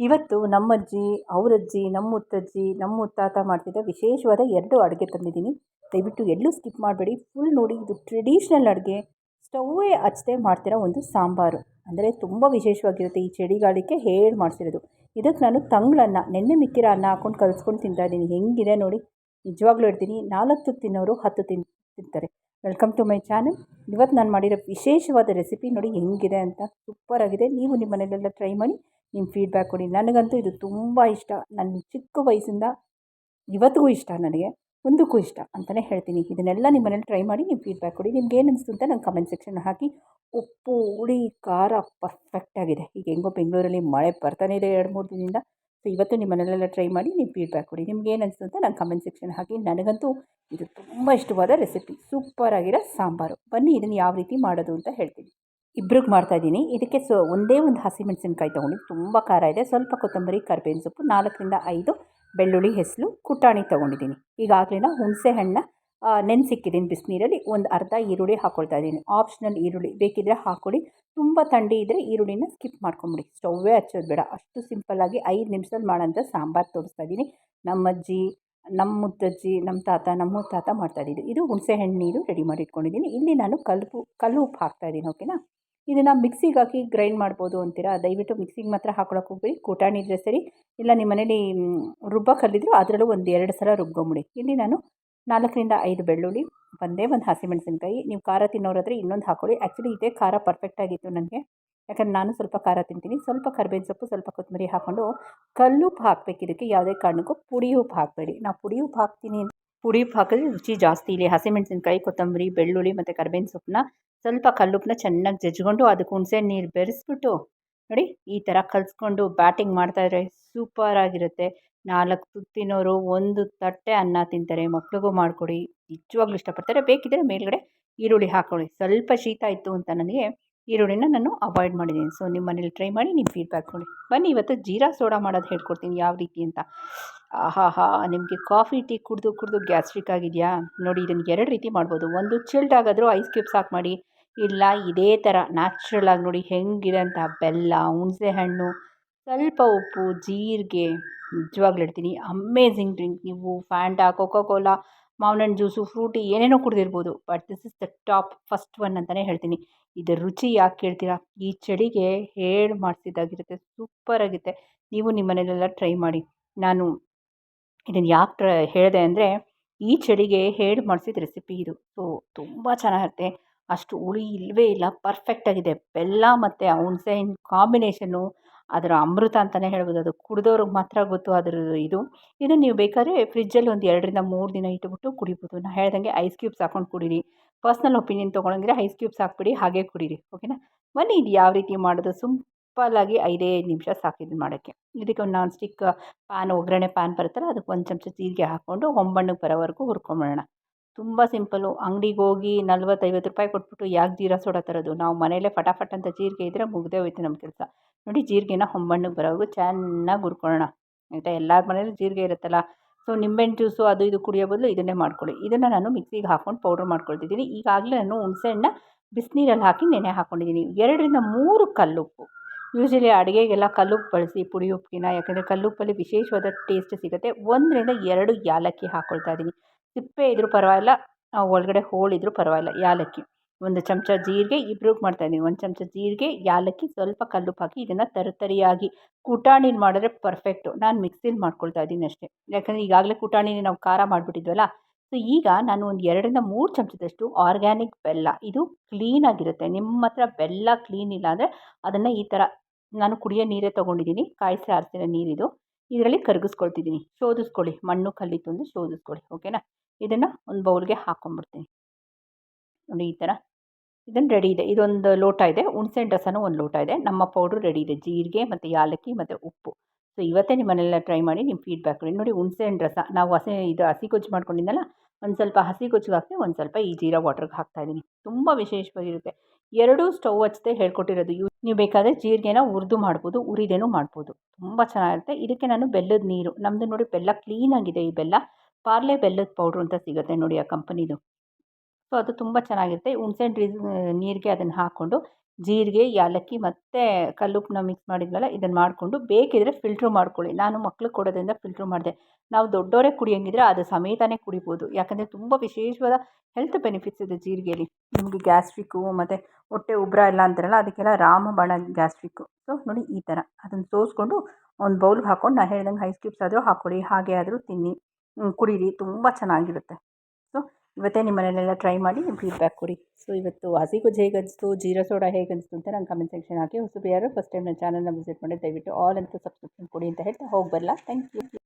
ಇವತ್ತು ನಮ್ಮಜ್ಜಿ, ಅವರಜ್ಜಿ ನಮ್ಮ ಮುತ್ತಜ್ಜಿ ನಮ್ಮ ಮುತ್ತಾತ ಮಾಡ್ತಿದ್ದ ವಿಶೇಷವಾದ ಎರಡು ಅಡುಗೆ ತಂದಿದ್ದೀನಿ. ದಯವಿಟ್ಟು ಎಲ್ಲೂ ಸ್ಕಿಪ್ ಮಾಡಬೇಡಿ. ಫುಲ್ ನೋಡಿ, ಇದು ಟ್ರೆಡಿಷ್ನಲ್ ಅಡುಗೆ. ಸ್ಟವ್ವೇ ಹಚ್ಚದೆ ಮಾಡ್ತಿರೋ ಒಂದು ಸಾಂಬಾರು. ಅಂದರೆ ತುಂಬ ವಿಶೇಷವಾಗಿರುತ್ತೆ ಈ ಚಳಿಗಾಲಕ್ಕೆ ಹೇಳಿ ಮಾಡಿಸಿರೋದು. ಇದಕ್ಕೆ ನಾನು ತಂಗಳನ್ನ ನೆನ್ನೆ ಮಿಕ್ಕಿರೋ ಅನ್ನ ಹಾಕ್ಕೊಂಡು ಕಲಿಸ್ಕೊಂಡು ತಿಂತಾಯಿದ್ದೀನಿ ಹೆಂಗಿದೆ ನೋಡಿ. ನಿಜವಾಗ್ಲೂ ಹೇಳ್ತೀನಿ, ನಾಲ್ಕು ತಿನ್ನೋರು ಹತ್ತು ತಿನ್, ತಿಂತಾರೆ. Welcome to my channel. ಇವತ್ತು ನಾನು ಮಾಡಿರೋ ವಿಶೇಷವಾದ ರೆಸಿಪಿ ನೋಡಿ ಹೆಂಗಿದೆ ಅಂತ ಸೂಪರಾಗಿದೆ. ನೀವು ನಿಮ್ಮ ಮನೆಯಲ್ಲೆಲ್ಲ ಟ್ರೈ ಮಾಡಿ. ನಿಮ್ಮ ಫೀಡ್ಬ್ಯಾಕ್ ಕೊಡಿ. ನನಗಂತೂ ಇದು ತುಂಬ ಇಷ್ಟ. ನನ್ನ ಚಿಕ್ಕ ವಯಸ್ಸಿಂದ ಇವತ್ತಿಗೂ ಇಷ್ಟ ನನಗೆ ಒಂದಕ್ಕೂ ಇಷ್ಟ ಅಂತಲೇ ಹೇಳ್ತೀನಿ. ಇದನ್ನೆಲ್ಲ ನಿಮ್ಮ ಮನೇಲಿ ಟ್ರೈ ಮಾಡಿ ನಿಮ್ಮ ಫೀಡ್ಬ್ಯಾಕ್ ಕೊಡಿ. ನಿಮ್ಗೆ ಏನು ಅನಿಸ್ತು ಅಂತ ನಂಗೆ ಕಮೆಂಟ್ ಸೆಕ್ಷನ್ ಹಾಕಿ. ಉಪ್ಪು, ಹುಳಿ, ಖಾರ ಪರ್ಫೆಕ್ಟಾಗಿದೆ ಈಗ ಹೆಂಗೋ ಬೆಂಗಳೂರಲ್ಲಿ ಮಳೆ ಬರ್ತಾನೆ ಇದೆ ಎರಡು, ಮೂರು ದಿನದಿಂದ. ಸೊ ಇವತ್ತು ನಿಮ್ಮ ಮನೆಯಲ್ಲೆಲ್ಲ ಟ್ರೈ ಮಾಡಿ ನೀವು ಫೀಡ್ಬ್ಯಾಕ್ ಕೊಡಿ. ನಿಮ್ಗೆ ಏನು ಅನಿಸ್ತು ಅಂತ ನಂಗೆ ಕಮೆಂಟ್ ಸೆಕ್ಷನ್ ಹಾಕಿ. ನನಗಂತೂ ಇದು ತುಂಬ ಇಷ್ಟವಾದ ರೆಸಿಪಿ ಸೂಪರಾಗಿರೋ ಸಾಂಬಾರು. ಬನ್ನಿ, ಇದನ್ನು ಯಾವ ರೀತಿ ಮಾಡೋದು ಅಂತ ಹೇಳ್ತೀನಿ. ಇಬ್ರಿಗೆ ಮಾಡ್ತಾಯಿದ್ದೀನಿ ಇದಕ್ಕೆ ಸೊ, ಒಂದೇ ಒಂದು ಹಸಿಮೆಣಸಿನ್ಕಾಯಿ ತೊಗೊಂಡು ತುಂಬ ಖಾರ ಇದೆ. ಸ್ವಲ್ಪ ಕೊತ್ತಂಬರಿ, ಕರ್ಬೇವಿನ ಸೊಪ್ಪು, ನಾಲ್ಕರಿಂದ ಐದು ಬೆಳ್ಳುಳ್ಳಿ ಹೆಸರು ಕುಟಾಣಿ ತೊಗೊಂಡಿದ್ದೀನಿ. ಈಗಾಗಲೇ ಹುಣಸೆ ಹಣ್ಣು ನೆನೆಸಿಕ್ಕಿದ್ದೀನಿ ಬಿಸಿನೀರಲ್ಲಿ. ಒಂದು ಅರ್ಧ ಈರುಳ್ಳಿ ಹಾಕ್ಕೊಳ್ತಾ ಇದ್ದೀನಿ. ಆಪ್ಷನಲ್ ಈರುಳ್ಳಿ ಬೇಕಿದ್ದರೆ ಹಾಕ್ಕೊಳ್ಳಿ ತುಂಬ ಥಂಡಿ ಇದ್ದರೆ ಈರುಳ್ಳಿನ ಸ್ಕಿಪ್ ಮಾಡ್ಕೊಂಬಿಡಿ. ಸ್ಟವ್ವೇ ಹಚ್ಚೋದು ಬೇಡ. ಅಷ್ಟು ಸಿಂಪಲ್ಲಾಗಿ ಐದು ನಿಮಿಷದಲ್ಲಿ ಮಾಡೋಂಥ ಸಾಂಬಾರು ತೋರಿಸ್ತಾ ಇದ್ದೀನಿ. ನಮ್ಮಜ್ಜಿ ನಮ್ಮ ಮುತ್ತಜ್ಜಿ ನಮ್ಮ ತಾತ ನಮ್ಮ ತಾತ ಮಾಡ್ತಾಯಿದ್ದು ಇದು ಹುಣಸೆ ಹಣ್ಣು ನೀರು ರೆಡಿ ಮಾಡಿ ಇಟ್ಕೊಂಡಿದ್ದೀನಿ ಇಲ್ಲಿ ನಾನು ಕಲ್ಲು ಕಲ್ಲು ಉಪ್ಪು ಹಾಕ್ತಾಯಿದ್ದೀನಿ ಓಕೆನಾ? ಇದನ್ನು ಮಿಕ್ಸಿಗೆ ಹಾಕಿ ಗ್ರೈಂಡ್ ಮಾಡ್ಬೋದು ಅಂತೀರಾ? ದಯವಿಟ್ಟು ಮಿಕ್ಸಿಗೆ ಮಾತ್ರ ಹಾಕೊಳಕ್ಕೆ ಹೋಗ್ಬೇಡಿ. ಕೂಟಾಣಿ ಇದ್ದರೆ ಸರಿ. ಇಲ್ಲ ನಿಮ್ಮ ಮನೇಲಿ ರುಬ್ಬಕ್ಕಲ್ಲಿದ್ದರು ಅದರಲ್ಲೂ ಒಂದು ಎರಡು ಸಲ ರುಬ್ಕೊಂಬಿಡಿ. ಇಲ್ಲಿ ನಾನು ನಾಲ್ಕರಿಂದ ಐದು ಬೆಳ್ಳುಳ್ಳಿ, ಒಂದೇ ಒಂದು ಹಸಿಮೆಣಸಿನ್ಕಾಯಿ. ನೀವು ಖಾರ ತಿನ್ನೋರಾದರೆ ಇನ್ನೊಂದು ಹಾಕೊಳ್ಳಿ. ಆ್ಯಕ್ಚುಲಿ ಇದೇ ಖಾರ ಪರ್ಫೆಕ್ಟಾಗಿತ್ತು ನನಗೆ. ಯಾಕಂದ್ರೆ ನಾನು ಸ್ವಲ್ಪ ಖಾರ ತಿಂತೀನಿ. ಸ್ವಲ್ಪ ಕರ್ಬೇವಿನ ಸೊಪ್ಪು, ಸ್ವಲ್ಪ ಕೊತ್ತಂಬರಿ ಹಾಕ್ಕೊಂಡು ಕಲ್ಲುಪ್ಪು ಹಾಕಬೇಕು. ಇದಕ್ಕೆ ಯಾವುದೇ ಕಾರಣಕ್ಕೂ ಪುಡಿ ಉಪ್ಪು ಹಾಕಬೇಡಿ. ನಾವು ಪುಡಿ ಉಪ್ಪು ಹಾಕ್ತೀನಿ. ಪುಡಿ ಉಪ್ಪು ಹಾಕಿದ್ರೆ ರುಚಿ ಜಾಸ್ತಿ. ಇಲ್ಲಿ ಹಸಿಮೆಣಸಿನ್ಕಾಯಿ, ಕೊತ್ತಂಬರಿ, ಬೆಳ್ಳುಳ್ಳಿ ಮತ್ತು ಕರ್ಬೇವಿನ ಸೊಪ್ಪನ್ನ ಸ್ವಲ್ಪ ಕಲ್ಲುಪ್ಪನ್ನ ಚೆನ್ನಾಗಿ ಜಜ್ಕೊಂಡು ಅದಕ್ಕೆ ಹುಣಸೆ ನೀರು ಬೆರೆಸ್ಬಿಟ್ಟು ನೋಡಿ ಈ ಥರ ಕಲಿಸ್ಕೊಂಡು ಬ್ಯಾಟಿಂಗ್ ಮಾಡ್ತಾಯಿದ್ರೆ ಸೂಪರಾಗಿರುತ್ತೆ ನಾಲ್ಕು ತುತ್ತಿನವರು ಒಂದು ತಟ್ಟೆ ಅನ್ನ ತಿಂತಾರೆ, ಮಕ್ಳಿಗೂ ಮಾಡಿಕೊಡಿ, ನಿಜವಾಗ್ಲೂ ಇಷ್ಟಪಡ್ತಾರೆ. ಬೇಕಿದ್ದರೆ ಮೇಲುಗಡೆ ಈರುಳ್ಳಿ ಹಾಕ್ಕೊಳ್ಳಿ ಸ್ವಲ್ಪ ಶೀತ ಇತ್ತು ಅಂತ ನನಗೆ ಈರುಳ್ಳಿನ ನಾನು ಅವಾಯ್ಡ್ ಮಾಡಿದ್ದೀನಿ. ಸೊ ನಿಮ್ಮ ಮನೇಲಿ ಟ್ರೈ ಮಾಡಿ ನಿಮ್ಮ ಫೀಡ್ಬ್ಯಾಕ್ ಕೊಡಿ. ಬನ್ನಿ, ಇವತ್ತು ಜೀರಾ ಸೋಡಾ ಮಾಡೋದು ಹೇಳ್ಕೊಡ್ತೀನಿ ಯಾವ ರೀತಿ ಅಂತ. ಆಹಾಹಾ, ನಿಮಗೆ ಕಾಫಿ ಟೀ ಕುಡಿದು ಕುಡಿದು ಗ್ಯಾಸ್ಟ್ರಿಕ್ ಆಗಿದೆಯಾ? ನೋಡಿ, ಇದನ್ನು ಎರಡು ರೀತಿ ಮಾಡ್ಬೋದು. ಒಂದು ಚಿಲ್ಡ್ ಆಗಾದರೂ ಐಸ್ ಕ್ಯೂಬ್ಸ್ ಹಾಕಿ ಮಾಡಿ ಇಲ್ಲ, ಇದೇ ಥರ ನ್ಯಾಚುರಲ್ ಆಗಿ ನೋಡಿ ಅಂತ ಬೆಲ್ಲ ಹುಣಸೆ ಹಣ್ಣು ಸ್ವಲ್ಪ ಉಪ್ಪು, ಜೀರಿಗೆ ನಿಜವಾಗ್ಲೂ ಹೇಳ್ತೀನಿ. ಅಮೇಝಿಂಗ್ ಡ್ರಿಂಕ್ ನೀವು. ಫ್ಯಾಂಟಾ ಕೋಕೋ ಕೋಲಾ ಮಾವಿನಣ್ಣು ಜ್ಯೂಸು ಫ್ರೂಟಿ ಏನೇನೋ ಕುಡಿದಿರ್ಬೋದು. But this is the top first one ಅಂತಲೇ ಹೇಳ್ತೀನಿ. ಇದರ ರುಚಿ ಯಾಕೆ ಕೇಳ್ತೀರಾ? ಈ ಚಳಿಗೆ ಹೇಳಿ ಮಾಡಿಸಿದ್ದಾಗಿರುತ್ತೆ. ಸೂಪರಾಗಿರುತ್ತೆ ನೀವು ನಿಮ್ಮ ಮನೇಲೆಲ್ಲ ಟ್ರೈ ಮಾಡಿ. ನಾನು ಇದನ್ನು ಯಾಕೆ ಟ್ರ ಹೇಳಿದೆ ಅಂದರೆ ಈ ಚಳಿಗೆ ಹೇಳಿ ಮಾಡಿಸಿದ ರೆಸಿಪಿ ಇದು. ಸೊ ತುಂಬ ಚೆನ್ನಾಗಿರುತ್ತೆ. ಅಷ್ಟು ಹುಳಿ ಇಲ್ಲವೇ ಇಲ್ಲ ಪರ್ಫೆಕ್ಟಾಗಿದೆ ಬೆಲ್ಲ ಮತ್ತು ಹುಣ್ಸೆ ಹಣ್ಣು ಕಾಂಬಿನೇಷನ್ನು ಅದರ ಅಮೃತ ಅಂತಲೇ ಹೇಳ್ಬೋದು. ಅದು ಕುಡಿದವ್ರಿಗೆ ಮಾತ್ರ ಗೊತ್ತು ಅದರ ಇದು. ಇದನ್ನು ನೀವು ಬೇಕಾದ್ರೆ ಫ್ರಿಜ್ಜಲ್ಲಿ ಒಂದು ಎರಡರಿಂದ ಮೂರು ದಿನ ಇಟ್ಬಿಟ್ಟು ಕುಡಿಬೋದು. ನಾನು ಹೇಳ್ದಂಗೆ ಐಸ್ ಕ್ಯೂಬ್ಸ್ ಹಾಕ್ಕೊಂಡು ಕುಡೀರಿ. ಪರ್ಸ್ನಲ್ ಒಪಿನಿಯನ್ ತೊಗೊಳಂಗಿದ್ರೆ ಐಸ್ ಕ್ಯೂಬ್ಸ್ ಹಾಕ್ಬಿಡಿ, ಹಾಗೆ ಕುಡೀರಿ. ಓಕೆನಾ ಬನ್ನಿ, ಇದು ಯಾವ ರೀತಿ ಮಾಡೋದು? ಸಿಂಪಲ್ಲಾಗಿ ಐದೇ ನಿಮಿಷ ಸಾಕಿದ್ದು ಮಾಡೋಕ್ಕೆ. ಇದಕ್ಕೆ ಒಂದು ನಾನ್ ಸ್ಟಿಕ್ ಪ್ಯಾನ್ ಒಗ್ಗರಣೆ ಪ್ಯಾನ್ ಬರುತ್ತಲ್ಲ, ಅದಕ್ಕೆ ಒಂದು ಚಮಚ ಜೀರಿಗೆ ಹಾಕ್ಕೊಂಡು ಒಂಬಣ್ಣಕ್ಕೆ ಬರೋವರೆಗೂ ಹುರ್ಕೊಂಬಿಡೋಣ ತುಂಬ ಸಿಂಪಲ್ಲು ಅಂಗಡಿಗೆ ಹೋಗಿ ನಲ್ವತ್ತೈವತ್ತು ರೂಪಾಯಿ ಕೊಟ್ಬಿಟ್ಟು ಯಾಕೆ ಜೀರಾ ಸೋಡಾ ತರೋದು? ನಾವು ಮನೆಯಲ್ಲೇ ಫಟಾಫಟ್ ಅಂತ ಜೀರಿಗೆ ಇದ್ದರೆ ಮುಗಿದೇ ಹೋಯ್ತು ನಮ್ಮ ಕೆಲಸ. ನೋಡಿ ಜೀರಿಗೆನ ಹೊಂಬಣ್ಣಗೆ ಬರೋವರೆಗೂ ಚೆನ್ನಾಗಿ ಹುರ್ಕೊಳ್ಳೋಣ. ಆಯಿತಾ? ಎಲ್ಲರ ಮನೇಲೂ ಜೀರಿಗೆ ಇರುತ್ತಲ್ಲ. ಸೊ, ನಿಂಬೆಹಣ್ಣು ಜ್ಯೂಸು ಅದು ಇದು ಕುಡಿಯೋ ಬದಲು ಇದನ್ನೇ ಮಾಡ್ಕೊಳ್ಳಿ. ಇದನ್ನು ನಾನು ಮಿಕ್ಸಿಗೆ ಹಾಕ್ಕೊಂಡು ಪೌಡ್ರ್ ಮಾಡ್ಕೊಳ್ತಿದ್ದೀನಿ. ಈಗಾಗಲೇ ನಾನು ಹುಣಸೆಹಣ್ಣ ಬಿಸಿನೀರಲ್ಲಿ ಹಾಕಿ ನೆನೆ ಹಾಕ್ಕೊಂಡಿದ್ದೀನಿ ಎರಡರಿಂದ ಮೂರು ಕಲ್ಲುಪ್ಪು. ಯೂಶ್ವಲಿ ಅಡುಗೆಗೆಲ್ಲ ಕಲ್ಲುಪ್ಪು ಬಳಸಿ, ಪುಡಿ ಉಪ್ಪಿನ, ಯಾಕಂದರೆ ಕಲ್ಲುಪ್ಪಲ್ಲಿ ವಿಶೇಷವಾದ ಟೇಸ್ಟ್ ಸಿಗುತ್ತೆ. ಒಂದರಿಂದ ಎರಡು ಯಾಲಕ್ಕಿ ಹಾಕ್ಕೊಳ್ತಾ ಇದ್ದೀನಿ ಸಿಪ್ಪೆ ಇದ್ದರೂ ಪರವಾಗಿಲ್ಲ ಒಳಗಡೆ ಹೋಳಿದ್ರೂ ಪರವಾಗಿಲ್ಲ, ಯಾಲಕ್ಕಿ. ಒಂದು ಚಮಚ ಜೀರಿಗೆ ಇಬ್ರಿಗೆ ಮಾಡ್ತಾಯಿದ್ದೀನಿ ಒಂದು ಚಮಚ ಜೀರಿಗೆ, ಯಾಲಕ್ಕಿ, ಸ್ವಲ್ಪ ಕಲ್ಲುಪ್ಪು ಹಾಕಿ ಇದನ್ನು ತರಿತರಿಯಾಗಿ ಕುಟಾಣಿನ ಮಾಡಿದ್ರೆ ಪರ್ಫೆಕ್ಟು ನಾನು ಮಿಕ್ಸಿಲಿ ಮಾಡ್ಕೊಳ್ತಾ ಇದ್ದೀನಿ ಅಷ್ಟೇ. ಯಾಕಂದರೆ ಈಗಾಗಲೇ ಕುಟಾಣಿನ ನಾವು ಖಾರ ಮಾಡಿಬಿಟ್ಟಿದ್ವಲ್ಲ ಸೊ ಈಗ ನಾನು ಒಂದು ಎರಡರಿಂದ ಮೂರು ಚಮಚದಷ್ಟು ಆರ್ಗ್ಯಾನಿಕ್ ಬೆಲ್ಲ, ಇದು ಕ್ಲೀನಾಗಿರುತ್ತೆ ನಿಮ್ಮ ಹತ್ರ ಬೆಲ್ಲ ಕ್ಲೀನ್ ಇಲ್ಲ ಅಂದರೆ ಅದನ್ನು ಈ ಥರ ನಾನು ಕುಡಿಯೋ ನೀರೇ ತೊಗೊಂಡಿದ್ದೀನಿ ಕಾಯಿಸಿ ಆರಿಸಿರೋ ನೀರಿದು. ಇದರಲ್ಲಿ ಕರಗಿಸ್ಕೊಳ್ತಿದ್ದೀನಿ. ಶೋಧಿಸ್ಕೊಳ್ಳಿ, ಮಣ್ಣು ಕಲ್ಲಿತ್ತು ಅಂದರೆ ಶೋಧಿಸ್ಕೊಳ್ಳಿ ಓಕೆನಾ ಇದನ್ನು ಒಂದು ಬೌಲ್ಗೆ ಹಾಕೊಂಡ್ಬಿಡ್ತೀನಿ. ನೋಡಿ ಈ ಥರ ಇದನ್ನು ರೆಡಿ ಇದೆ. ಇದೊಂದು ಲೋಟ ಇದೆ. ಹುಣ್ಸೆಹಣ್ಣು ರಸನೂ ಒಂದು ಲೋಟ ಇದೆ. ನಮ್ಮ ಪೌಡ್ರು ರೆಡಿ ಇದೆ. ಜೀರಿಗೆ ಮತ್ತು ಯಾಲಕ್ಕಿ ಮತ್ತು ಉಪ್ಪು. ಸೊ ಇವತ್ತೇ ನಿಮ್ಮ ಮನೆಯಲ್ಲ ಟ್ರೈ ಮಾಡಿ ನಿಮ್ಮ ಫೀಡ್ಬ್ಯಾಕ್ ಕೊಡಿ. ನೋಡಿ ಹುಣ್ಸೆಹಣ್ಣು ರಸ ನಾವು ಹಸಿ, ಇದು ಹಸಿ ಗೊಜ್ಜು ಮಾಡ್ಕೊಂಡಿದ್ದಲ್ಲ ಒಂದು ಸ್ವಲ್ಪ ಹಸಿ ಗೊಜ್ಜಿಗೆ ಹಾಕಿ ಒಂದು ಸ್ವಲ್ಪ ಈ ಜೀರಾ ವಾಟ್ರಿಗೆ ಹಾಕ್ತಾಯಿದ್ದೀನಿ ತುಂಬ ವಿಶೇಷವಾಗಿರುತ್ತೆ. ಎರಡೂ ಸ್ಟವ್ ಹಚ್ಚದೆ ಹೇಳ್ಕೊಟ್ಟಿರೋದು. ಯೂ, ನೀವು ಬೇಕಾದರೆ ಜೀರಿಗೆನ ಹುರಿದು ಮಾಡ್ಬೋದು, ಉರಿದೇನೂ ಮಾಡ್ಬೋದು. ತುಂಬ ಚೆನ್ನಾಗಿರುತ್ತೆ. ಇದಕ್ಕೆ ನಾನು ಬೆಲ್ಲದ ನೀರು ನಮ್ಮದು ನೋಡಿ ಬೆಲ್ಲ ಕ್ಲೀನಾಗಿದೆ ಈ ಬೆಲ್ಲ. ಪಾರ್ಲೆ ಬೆಲ್ಲದ ಪೌಡ್ರ್ ಅಂತ ಸಿಗುತ್ತೆ ನೋಡಿ ಆ ಕಂಪನಿದು. ಸೊ, ಅದು ತುಂಬ ಚೆನ್ನಾಗಿರುತ್ತೆ. ಹುಣ್ಸೆಹಣ್ಣು ನೀರಿಗೆ ಅದನ್ನು ಹಾಕ್ಕೊಂಡು ಜೀರಿಗೆ ಏಲಕ್ಕಿ ಮತ್ತು ಕಲ್ಲುಪ್ಪನ್ನ ಮಿಕ್ಸ್ ಮಾಡಿದ್ವಲ್ಲ, ಇದನ್ನು ಮಾಡಿಕೊಂಡು ಬೇಕಿದ್ದರೆ ಫಿಲ್ಟ್ರು ಮಾಡ್ಕೊಳ್ಳಿ. ನಾನು ಮಕ್ಳು ಕೊಡೋದ್ರಿಂದ ಫಿಲ್ಟ್ರು ಮಾಡಿದೆ. ನಾವು ದೊಡ್ಡವರೇ ಕುಡಿಯೋಂಗಿದ್ರೆ ಅದು ಸಮೇತನೇ ಕುಡಿಬೋದು. ಯಾಕಂದರೆ ತುಂಬ ವಿಶೇಷವಾದ ಹೆಲ್ತ್ ಬೆನಿಫಿಟ್ಸ್ ಇದೆ ಜೀರಿಗೆಯಲ್ಲಿ ನಿಮಗೆ ಗ್ಯಾಸ್ಟ್ರಿಕ್ಕು ಮತ್ತು ಹೊಟ್ಟೆ ಉಬ್ಬರ ಎಲ್ಲ ಅಂತಾರಲ್ಲ, ಅದಕ್ಕೆಲ್ಲ ರಾಮಬಾಣ ಗ್ಯಾಸ್ಟ್ರಿಕ್ಕು ಸೊ, ನೋಡಿ ಈ ಥರ ಅದನ್ನು ಸೋಸ್ಕೊಂಡು ಒಂದು ಬೌಲ್ಗೆ ಹಾಕ್ಕೊಂಡು ನಾನು ಹೇಳ್ದಂಗೆ ಐಸ್ ಕ್ಯೂಬ್ಸ್ ಆದರೂ ಹಾಕ್ಕೊಳ್ಳಿ. ಹಾಗೆ ಆದರೂ ತಿನ್ನಿ. ಕುಡೀರಿ. ತುಂಬ ಚೆನ್ನಾಗಿರುತ್ತೆ. ಸೊ ಇವತ್ತೇ ನಿಮ್ಮ ಮನೇಲೆಲ್ಲ ಟ್ರೈ ಮಾಡಿ ಫೀಡ್ಬ್ಯಾಕ್ ಕೊಡಿ. ಸೊ ಇವತ್ತು ಹಸಿಗೊಜ್ಜು ಹೇಗೆ ಅನಿಸ್ತು ಜೀರಾ ಸೋಡಾ ಹೇಗೆ ಅನಿಸ್ತು ಅಂತ ನಂಗೆ ಕಮೆಂಟ್ ಸೆಕ್ಷನ್ ಹಾಕಿ. ಹೊಸಬರು ಯಾರು ಫಸ್ಟ್ ಟೈಮ್ ನನ್ನ ಚಾನಲ್ನ ವಿಸಿಟ್ ಮಾಡಿ ದಯವಿಟ್ಟು ಆಲ್ ಅಂತೂ ಸಬ್ಸ್ಕ್ರಿಪ್ಷನ್ ಕೊಡಿ ಅಂತ ಹೇಳ್ತಾ ಹೋಗಿ ಬರಲ್ಲ ಥ್ಯಾಂಕ್ ಯು